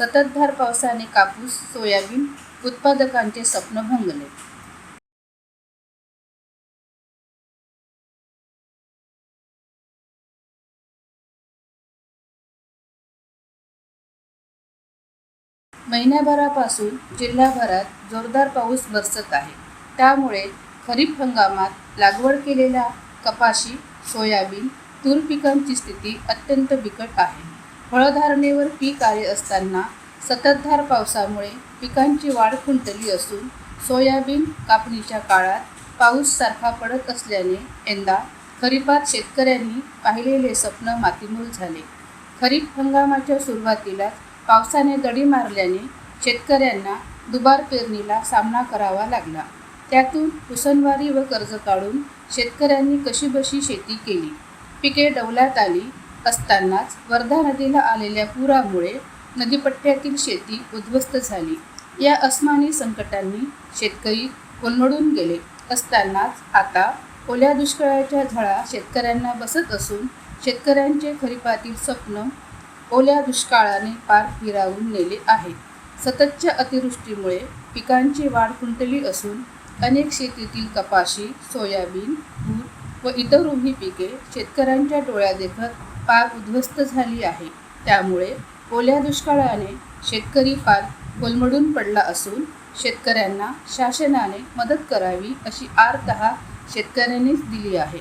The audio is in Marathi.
सततधार पावसाने कापूस सोयाबीन उत्पादकांचे स्वप्न भंगले. महिन्याभरापासून जिल्हाभरात जोरदार पाऊस बरसत आहे. त्यामुळे खरीप हंगामात लागवड केलेल्या कपाशी सोयाबीन तूर पिकांची स्थिती अत्यंत बिकट आहे. फळधारणेवर पीक आले असताना सततधार पावसामुळे पिकांची वाढ खुंटली असून सोयाबीन कापणीच्या काळात पाऊस सारखा पडत असल्याने यंदा खरीपात शेतकऱ्यांनी पाहिलेले स्वप्न मातीमूल झाले. खरीप हंगामाच्या सुरुवातीलाच पावसाने दडी मारल्याने शेतकऱ्यांना दुबार पेरणीला सामना करावा लागला. त्यातून उसनवारी व कर्ज काढून शेतकऱ्यांनी कशीबशी शेती केली. पिके डवल्यात आली असतानाच वर्धा नदीला आलेल्या पुरामुळे नदीपट्ट्यातील शेती उद्ध्वस्त झाली. या अस्मानी संकटांनी शेतकरी कोलमडून गेले असतानाच आता ओल्या दुष्काळाच्या झळा शेतकऱ्यांना बसत असून शेतकऱ्यांचे खरीपातील स्वप्न ओल्या दुष्काळाने पार फिरावून नेले आहे. सततच्या अतिवृष्टीमुळे पिकांची वाढ खुंटली असून अनेक शेतीतील कपाशी सोयाबीन तूर व इतर उभी पिके शेतकऱ्यांच्या डोळ्यादेखत पार उद्ध्वस्त झाली आहे. त्यामुळे ओल्या दुष्काळाने शेतकरी पार कोलमडून पडला असून शेतकऱ्यांना शासनाने मदत करावी अशी आर्तहा शेतकऱ्यांनीच दिली आहे.